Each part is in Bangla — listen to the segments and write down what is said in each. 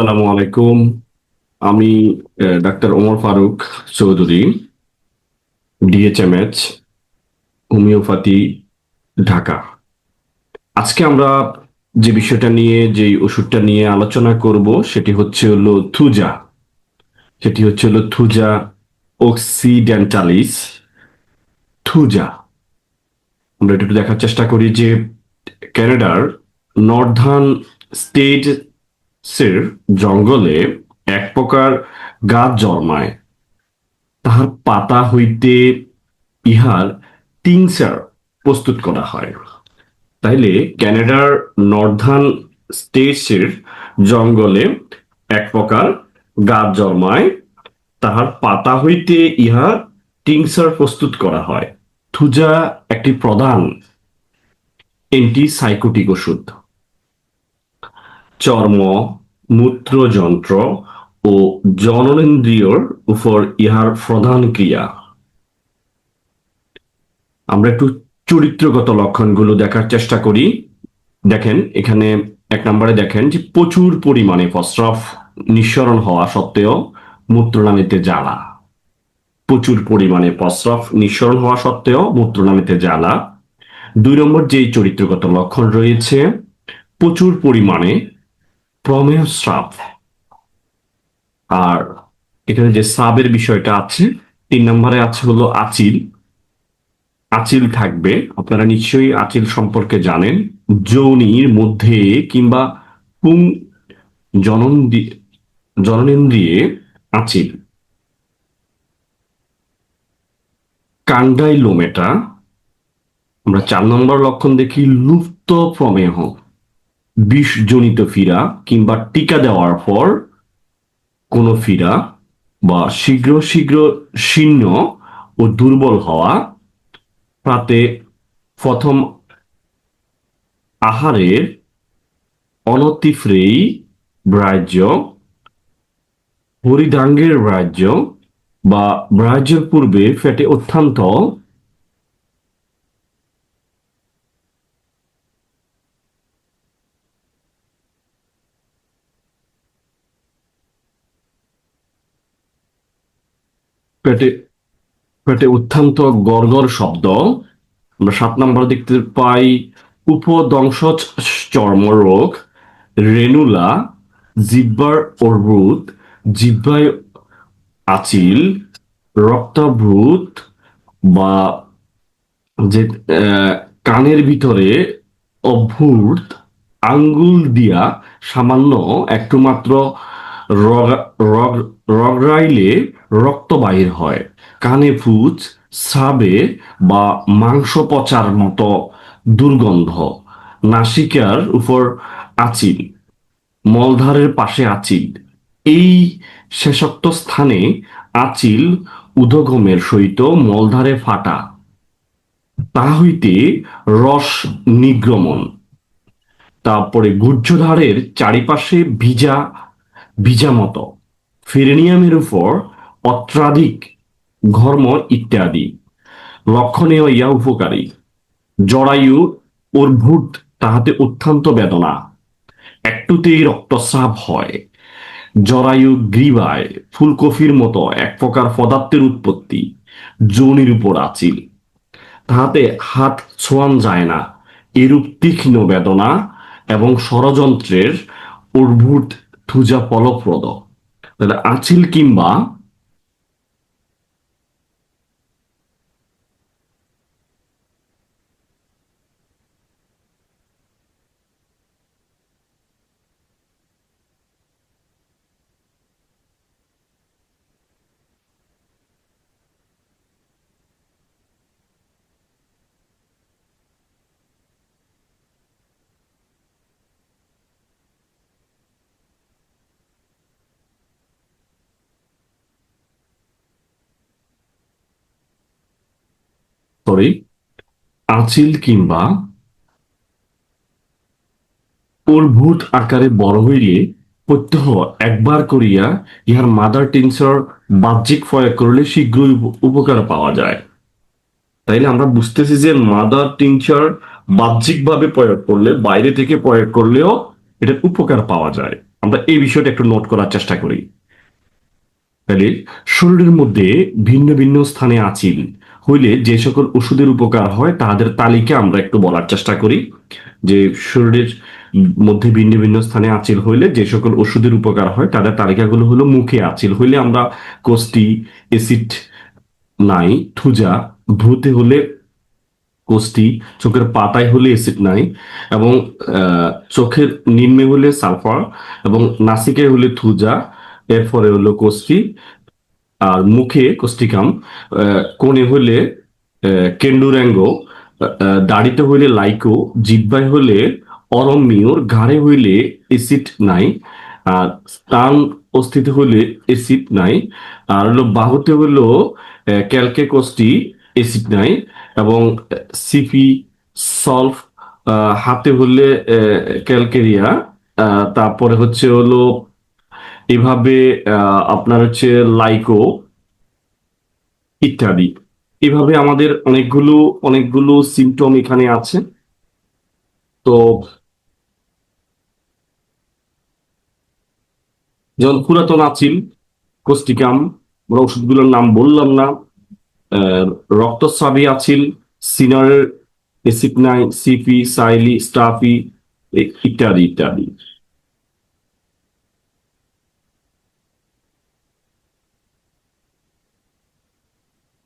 আসসালামু আলাইকুম। আমি doctor Omar Faruk Chowdhury DHMS homeopathy, Dhaka. আজকে আমরা যে বিষয়টা নিয়ে যে ওষুধটা নিয়ে আলোচনা করব, সেটি হচ্ছে হলো থুজা। সেটি হচ্ছে হলো থুজা অক্সিডেন্টালিস। থুজা। আমরা একটু দেখার চেষ্টা করি যে, ক্যানাডার নর্থার্ন স্টেট সের জঙ্গলে এক প্রকার গাছ জন্মায়। তাহার পাতা হইতে ইহার টিংসার প্রস্তুত করা হয়। তাইলে ক্যানাডার নর্থার্ন স্টেটসের জঙ্গলে এক প্রকার গাছ জন্মায়। তাহার পাতা হইতে ইহার টিংসার প্রস্তুত করা হয়। থুজা একটি প্রধান অ্যান্টিসাইকোটিক ওষুধ। চর্ম, মূত্রযন্ত্র ও জননেন্দ্রিয়র উপর ইহার প্রধান ক্রিয়া। আমরা একটু চরিত্রগত লক্ষণগুলো দেখার চেষ্টা করি। দেখেন, এখানে এক নম্বরে দেখেন যে প্রচুর পরিমাণে প্রস্রাব নিঃসরণ হওয়া সত্ত্বেও মূত্রনালীতে জ্বালা। প্রচুর পরিমাণে প্রস্রাব নিঃসরণ হওয়া সত্ত্বেও মূত্রনালীতে জ্বালা। দুই নম্বর যেই চরিত্রগত লক্ষণ রয়েছে, প্রচুর পরিমাণে প্রমেয় স্রাব। আর এখানে যে স্রাবের বিষয়টা আছে, তিন নম্বরে আছে হলো আচিল। আচিল থাকবে, আপনারা নিশ্চয়ই আচিল সম্পর্কে জানেন। যৌনির মধ্যে কিংবা পুং জনন্দি, জননেন্দ্রিয়ে আচিল। কান্ডাইলোমেটা আমরা চার নম্বর লক্ষণ দেখি, লুপ্ত প্রমেহ। বিষজনিত ফিরা কিংবা টিকা দেওয়ার পর কোনো ফিরা বা শীঘ্র শীঘ্র শীর্ণ ও দুর্বল হওয়া তাতে প্রথম আহারের অনতিফ্রেই ব্রাহ্য, হরিদাঙ্গের রাজ্য বা ব্রাহ্যের পূর্বে ফেটে অত্যন্ত পেটে পেটে অত্যন্ত গড়গড় শব্দ। আমরা সাত নম্বর দেখতে পাই উপদংশ চর্মরোগ রেনুলা জিব্বার অর্বুদ জিব্বায় আচিল রক্তাভূত বা যে কানের ভিতরে অভূত আঙ্গুল দিয়া সামান্য একটু মাত্র রগড়াইলে রক্ত বাহির হয়। কানে ফুচ স্রাবে বা মাংস পচার মতো দুর্গন্ধ। নাসিকার উপর আচিল মলধারের পাশে আচিল এই শেষোক্ত স্থানে আচিল উদগমের সহিত মলধারে ফাটা। তা হইতে রস নিগ্রমণ। তারপরে গুহ্যধারের চারিপাশে ভিজা ভিজা মতো ফেরেনিয়ামের উপর অত্রাধিক ঘর্ম ইত্যাদি। লক্ষণীয় ইয়া উপকারী। জরায়ু অর্ভুত তাহাতে অত্যন্ত বেদনা। একটুতেই রক্তস্রাব হয়। জরায়ু গ্রীবায় ফুলকফির মতো এক প্রকার পদার্থের উৎপত্তি যৌনির উপর আচিল। তাহাতে হাত ছোঁয়ান যায় না। এরূপ তীক্ষ্ণ বেদনা এবং ষড়যন্ত্রের অর্ভুত থুজা ফলপ্রদ। তাহলে আচিল কিংবা সরি আচিল কিংবা অর্ভুত আকারে বড় হইলে প্রত্যহ একবার করিয়া ইহার মাদার টিনসর বাহ্যিক প্রয়োগ করলে শীঘ্রই উপকার পাওয়া যায়। তাইলে আমরা বুঝতেছি যে মাদার টিনচার বাহ্যিকভাবে প্রয়োগ করলে, বাইরে থেকে প্রয়োগ করলেও এটার উপকার পাওয়া যায়। আমরা এই বিষয়টা একটু নোট করার চেষ্টা করি। তাহলে শরীরের মধ্যে ভিন্ন ভিন্ন স্থানে আচিল হইলে যে সকল ওষুধের উপকার হয় তাদের তালিকা আমরা একটু বলার চেষ্টা করি। যে শরীরের মধ্যে ভিন্ন ভিন্ন স্থানে আচিল হইলে যে সকল ওষুধের উপকার হয়, তাদের তালিকাগুলো হলো মুখে আচিল। হইলে আমরা কোষ্টি এসিড নাই থুজা ভ্রুতে হলে কোষ্টি চোখের পাতায় হলে অ্যাসিড নাই, এবং চোখের নিম্নে হলে সালফার, এবং নাসিকে হলে থুজা এরপরে হলো কোষ্টি আর মুখে কোষ্টিকাম আহ, কোণে আহ, কেন্ডুরাঙ্গ দাড়িতে হইলে লাইকো জিব্বায় হলে অরমিওর ঘাড়ে হইলে এসিড নাই আর স্থান অস্থিতে হইলে এসিড নাই আর হলো বাহুতে আহ, ক্যালকে কোষ্টি এসিড নাই এবং সিপি সলভ হাতে হলে ক্যালকেরিয়া তারপরে হচ্ছে হলো এভাবে আপনার হচ্ছে লাইকো ইত্যাদি। এভাবে আমাদের অনেকগুলো অনেকগুলো সিমটম এখানে আছে। তো যেমন পুরাতন আচিল কোষ্টিকাম আমরা ওষুধগুলোর নাম বললাম না। রক্তস্রাবী আচিল সিনারের এসিড নাই সিপি, সাইলি, স্টাফি ইত্যাদি ইত্যাদি।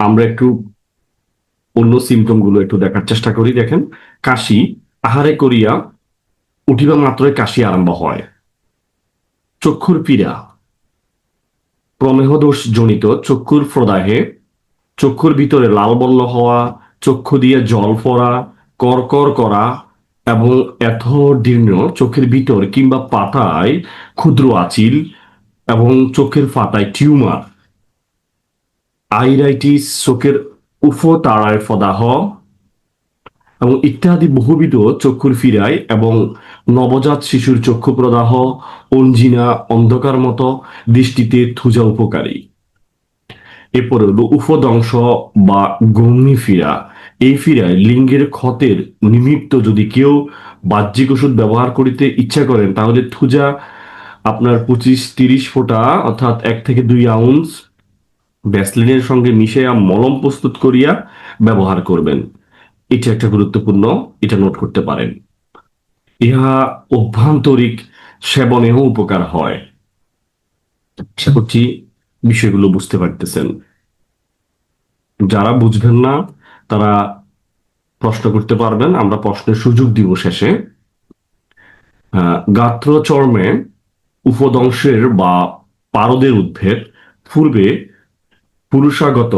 আমরা একটু অন্য সিমটমগুলো একটু দেখার চেষ্টা করি, দেখেন। কাশি, আহারে করিয়া উঠিবা মাত্রই কাশি আরম্ভ হয়। চক্ষুর পীড়া প্রমেহদোষ জনিত চক্ষুর প্রদাহে, চক্ষুর ভিতরে লাল বর্ণ হওয়া, চক্ষু দিয়ে জল পড়া করকর করা এবং এত দীর্ণ চোখের ভিতর কিংবা পাতায় ক্ষুদ্র আচিল এবং চোখের পাতায় টিউমার আইরাইটিস চোখের উফ তারায় ফদাহ এবং ইত্যাদি বহুবিধ চক্ষুর ফিরায় এবং নবজাত শিশুর চক্ষু প্রদাহ অঞ্জিনা অন্ধকার মতো দৃষ্টিতে থুজা উপকারী। এরপরে হলো উফদংশ বা গম্নি ফিরা। এই ফিরায় লিঙ্গের ক্ষতের নিমিত্ত যদি কেউ বাহ্যিক ওষুধ ব্যবহার করিতে ইচ্ছা করেন, তাহলে থুজা আপনার পঁচিশ তিরিশ ফোঁটা অর্থাৎ এক থেকে দুই আউন্স ভ্যাসলিনের সঙ্গে মিশিয়ে মলম প্রস্তুত করিয়া ব্যবহার করবেন। এটা একটা গুরুত্বপূর্ণ, এটা নোট করতে পারেন। ইহা অভ্যন্তরিক সেবনেও উপকার হয়। আশা করছি বিষয়গুলো বুঝতে পারতেছেন। যারা বুঝবেন না, তারা প্রশ্ন করতে পারবেন, আমরা প্রশ্নের সুযোগ দিব শেষে। গাত্র চর্মে উপদংশের বা পারদের উদ্ভেদ পূর্বে পুরুষাগত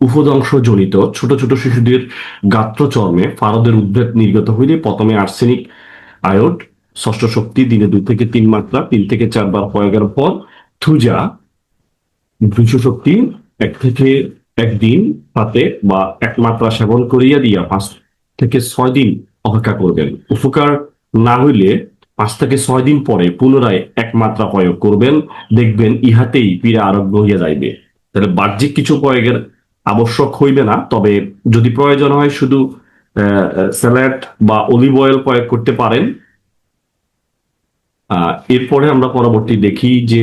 উপদংশজনিত ছোট ছোট শিশুদের গাত্রচর্মে ফারদের উদ্ভেদ নির্গত হইলে প্রথমে আর্সেনিক আয়োড, ষষ্ঠ শক্তি, দিনে দুই থেকে তিন মাত্রা, তিন থেকে চারবার প্রয়োগের পর থুজা দুইশ শক্তি, এক থেকে একদিন পাতে বা এক মাত্রা সেবন করিয়া দিয়া পাঁচ থেকে ছয় দিন অপেক্ষা করবেন। উপকার না হইলে পাঁচ থেকে ছয় দিন পরে পুনরায় এক মাত্রা প্রয়োগ করবেন, দেখবেন ইহাতেই পীড়া আরোগ্য হইয়া যাইবে। তাহলে বাহ্যিক কিছু প্রয়োগের আবশ্যক হইবে না। তবে যদি প্রয়োজন হয় শুধু স্যালাড বা অলিভ অয়েল প্রয়োগ করতে পারেন। এরপরে আমরা পরবর্তী দেখি যে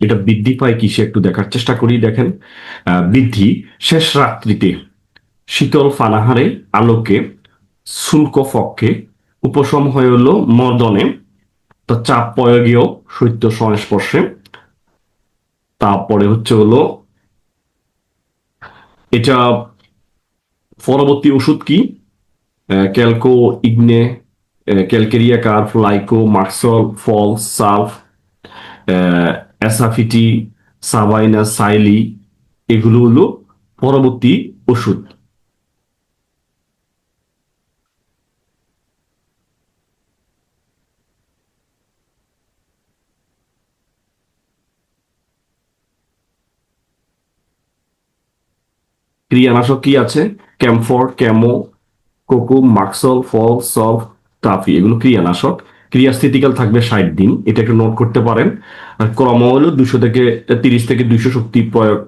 এটা বৃদ্ধি পায় কিসে একটু দেখার চেষ্টা করি, দেখেন। বৃদ্ধি শেষ রাত্রিতে শীতল ফানাহারে আলোকে শুল্ক ফক্ষে উপশম হয়ে হলো মর্দনে। তো চাপ প্রয়োগীয় শৈত্য সংস্পর্শে তারপরে হচ্ছে হলো এটা পরবর্তী ওষুধ কি? ক্যালকো ইগনে ক্যালকেরিয়া কার্ফ লাইকো মার্কসল ফল আহ, অ্যাসাফিটি সাবাইনা সাইলি এগুলো হলো পরবর্তী ওষুধ। ক্রিয়ানাশক কি আছে? ক্যামফর ক্যামো কোকো মাক্সল ফল সলভ টাফি এগুলো ক্রিয়ানাশক। ক্রিয়াস্থিতিকাল থাকবে ষাট দিন, এটা একটু নোট করতে পারেন। আর ক্রম হলো দুশো থেকে তিরিশ থেকে দুইশো শক্তি প্রয়োগ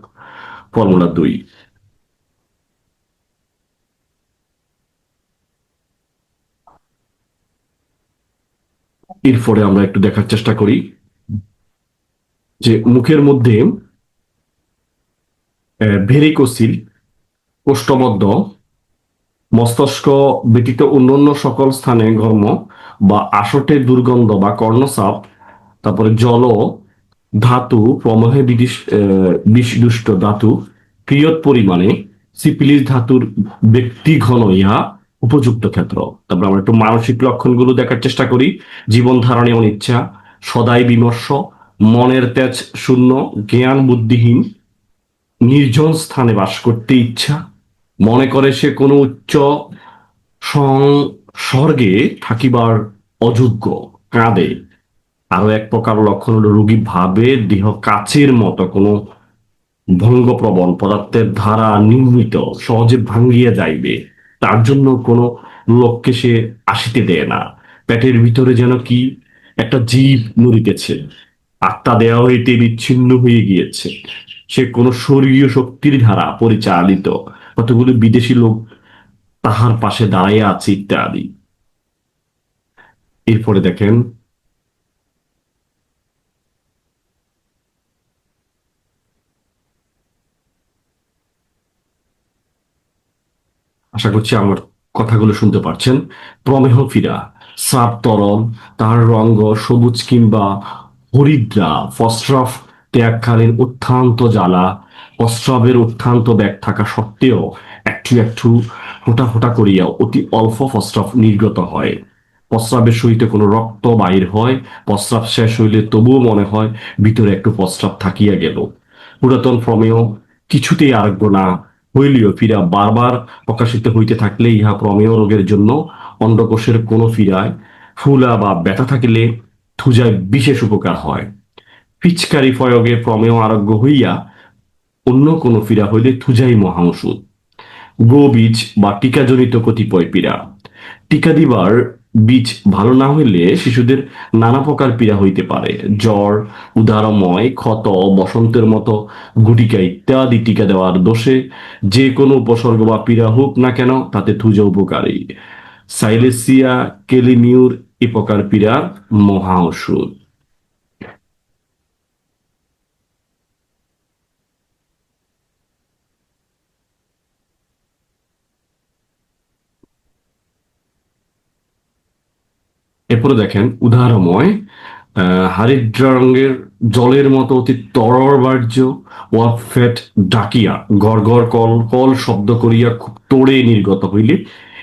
ফর্মুলা দুই। এরপরে আমরা একটু দেখার চেষ্টা করি যে মুখের মধ্যে ভেরিকোসিল কোষ্ঠবদ্ধ মস্তিষ্ক ব্যতীত অন্যান্য সকল স্থানে ঘর্ম বা আসটের দুর্গন্ধ বা কর্ণসাপ তারপরে জল, ধাতু, প্রমহে বিষদুষ্ট ধাতু, ক্রিয়ত পরিমাণে সিপিলিস ধাতুর ব্যক্তি ঘন ইহা উপযুক্ত ক্ষেত্র। তারপর আমরা একটু মানসিক লক্ষণগুলো দেখার চেষ্টা করি। জীবন ধারণে অনিচ্ছা, সদাই বিমর্ষ, মনের তেজ শূন্য, জ্ঞান বুদ্ধিহীন, নির্জন স্থানে বাস করতে ইচ্ছা মনে করে সে কোনো উচ্চ স্বর্গে থাকিবার অযোগ্য, কাঁদে। আরও এক প্রকার লক্ষণ হলো রোগী ভাবে দেহ কাচের মতো, কোনো ভঙ্গপ্রবণ পদার্থের ধারা নির্মিত, সহজে ভাঙ্গিয়া যাইবে। তার জন্য কোনো লোককে সে আসিতে দেয় না। পেটের ভিতরে যেন কি একটা জীব নড়িতেছে আত্মা দেওয়া হইতে বিচ্ছিন্ন হয়ে গিয়েছে। সে কোনো স্বর্গীয় শক্তির ধারা পরিচালিত। কতগুলো বিদেশি লোক তাহার পাশে দাঁড়াইয়া আছে ইত্যাদি। এরপরে দেখেন, আশা করছি আমার কথাগুলো শুনতে পারছেন। প্রমেহ ফিরা সাপ তরল তার রঙ্গ সবুজ কিংবা হরিদ্রা ফস্ট্রফ ত্যাগকালীন অত্যন্ত জ্বালা প্রস্রাবের অত্যন্ত ব্যাগ থাকা সত্ত্বেও একটু একটু ফোটা ফোটা করিয়া অতি অল্প প্রস্রাব নির্গত হয়। প্রস্রাবের সহিত কোনো রক্ত বাহির হয় প্রস্রাব শেষ হইলে তবুও মনে হয় ভিতরে একটু প্রস্রাব থাকিয়া গেল। পুরাতন প্রমেয় কিছুতেই আরোগ্য না হইলেও ফিরা বারবার প্রকাশিত হইতে থাকলে ইহা প্রমেয় রোগের জন্য অন্ডকোষের কোনো ফিরায় ফুলা বা ব্যথা থাকিলে থুজায় বিশেষ উপকার হয়। পিচকারি প্রয়োগে প্রমেয় আরোগ্য হইয়া অন্য কোনো পীড়া হইলে থুজাই মহা ওষুধ গো বীজ বা টিকাজনিত কতিপয় পীড়া। টিকা দিবার বীজ ভালো না হইলে শিশুদের নানা প্রকার পীড়া হইতে পারে। জ্বর, উদারময়, ক্ষত, বসন্তের মতো গুটিকা ইত্যাদি টিকা দেওয়ার দোষে যে কোনো উপসর্গ বা পীড়া হোক না কেন তাতে থুজা উপকারী। সাইলেসিয়া, কেলিমিউর এ প্রকার পীড়ার মহা ওষুধ এরপরে দেখেন, উদাহরণময় হারিদ্র রঙের জলের মতো অতি তরবার্য ওয়াক ফ্যাট ডাকিয়া গড় গড় কল কল শব্দ করিয়া খুব তোড়ে নির্গত হইলে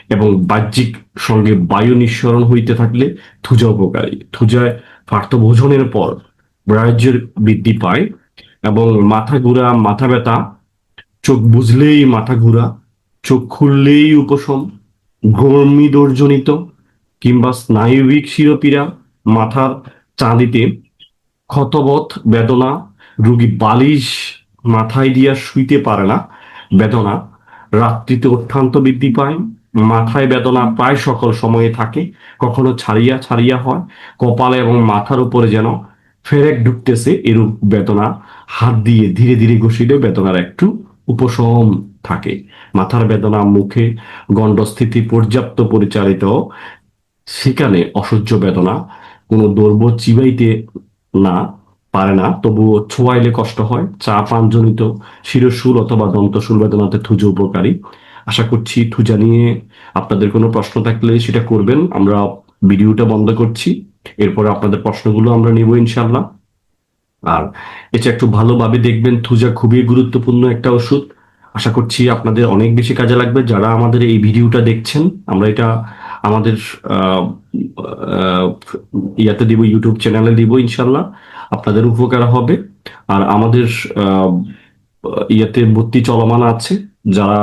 এবং বাহ্যিক সঙ্গে বায়ু নিঃসরণ হইতে থাকলে থুজা উপকারী। থুজায় পার্থভোজনের পর ব্রাহ্যের বৃদ্ধি পায় এবং মাথা ঘুরা, মাথা ব্যথা, চোখ বুঝলেই মাথা ঘুরা, চোখ খুললেই উপশম ঘর্মিদর্জনিত কিংবা স্নায়ুবিক শিরোপীড়া, মাথার চাঁদিতে ক্ষতবৎ বেদনা, রুগী বালিশ মাথায় দিয়া শুইতে পারে না, বেদনা। রাত্রিতে অত্যন্ত বৃদ্ধি পায়, মাথায় বেদনা প্রায় সকল সময়ে থাকে, কখনো ছাড়িয়া ছাড়িয়া হয়, কপালে এবং মাথার উপরে যেন ফেরেক ঢুকতেছে এরূপ বেদনা। হাত দিয়ে ধীরে ধীরে ঘষিলে বেদনার একটু উপশম থাকে। মাথার বেদনা মুখে গণ্ডস্থিতি পর্যাপ্ত পরিচালিত সেখানে অসহ্য বেদনা, কোনো দ্রব্য চিবাইতে না, পারে না, তবুও ছোঁয়াইলে কষ্ট হয়, চা পানজনিত শিরশুল অথবা দন্তশুল বেদনাতে থুজো উপকারী। আশা করছি থুজা নিয়ে আপনাদের কোনো প্রশ্ন থাকলে সেটা করবেন। আমরা ভিডিওটা বন্ধ করছি। এরপরে আপনাদের প্রশ্নগুলো আমরা নেব ইনশাল্লাহ আর এটা একটু ভালোভাবে দেখবেন, থুজা খুবই গুরুত্বপূর্ণ একটা ওষুধ। আশা করছি আপনাদের অনেক বেশি কাজে লাগবে যারা আমাদের এই ভিডিওটা দেখছেন। আমরা এটা আমাদের ইয়াতে দিব ইউটিউব চ্যানেলে দিব ইনশাল্লাহ আপনাদের উপকার হবে। আর আমাদের ইয়াতে ভর্তি চলমান আছে। যারা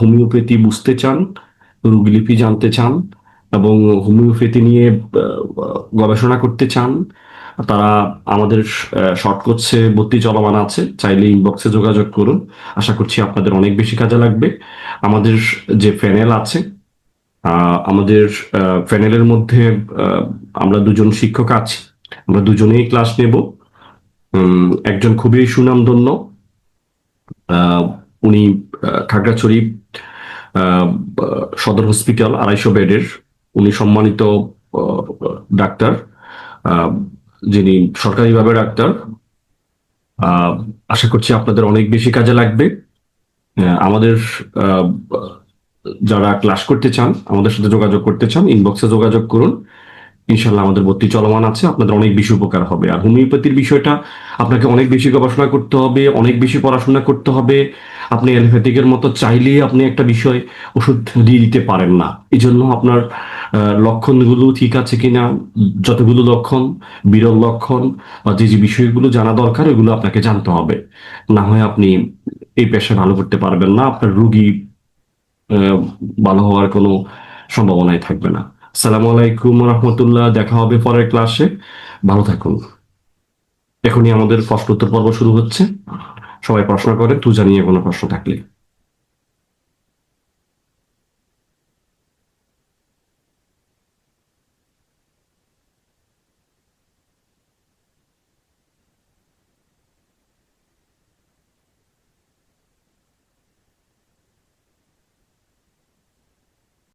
হোমিওপ্যাথি বুঝতে চান, রোগলিপি জানতে চান, এবং হোমিওপ্যাথি নিয়ে গবেষণা করতে চান, তারা আমাদের শর্ট কোর্সে ভর্তি চলমান আছে। চাইলে ইনবক্সে যোগাযোগ করুন। আশা করছি আপনাদের অনেক বেশি কাজে লাগবে। আমাদের যে প্যানেল আছে আমাদের প্যানেলের মধ্যে আমরা দুজন শিক্ষক আছি। আমরা দুজনেই ক্লাস নেব। একজন খুবই সুনামধন্য উনি খাগড়াছড়ি সদর হসপিটাল আড়াইশো বেডের। উনি সম্মানিত ডাক্তার যিনি সরকারিভাবে ডাক্তার। আশা করছি আপনাদের অনেক বেশি কাজে লাগবে। আমাদের যারা ক্লাস করতে চান, আমাদের সাথে যোগাযোগ করতে চান ইনবক্সে যোগাযোগ করুন। ইনশাল্লাহ আমাদের ভর্তি চলমান আছে, আপনাদের অনেক বেশি উপকার হবে। আর হোমিওপ্যাথির বিষয়টা, আপনাকে অনেক বেশি গবেষণা করতে হবে, অনেক বেশি পড়াশোনা করতে হবে। আপনি অ্যালোপ্যাথিকের মতো চাইলেই আপনি একটা বিষয় ওষুধ দিয়ে দিতে পারেন না। এই জন্য আপনার লক্ষণগুলো ঠিক আছে কিনা, যতগুলো লক্ষণ, বিরল লক্ষণ, বা যে যে বিষয়গুলো জানা দরকার ওগুলো আপনাকে জানতে হবে। না হয় আপনি এই পেশা ভালো করতে পারবেন না, আপনার রুগী ভালো হওয়ার কোনো সম্ভাবনাই থাকবে না। সালাম আলাইকুম রহমতুল্লাহ, দেখা হবে পরের ক্লাসে ভালো থাকুন। এখনই আমাদের প্রশ্নোত্তর পর্ব শুরু হচ্ছে। সবাই প্রশ্ন করে তু জানিয়ে কোনো প্রশ্ন থাকলে।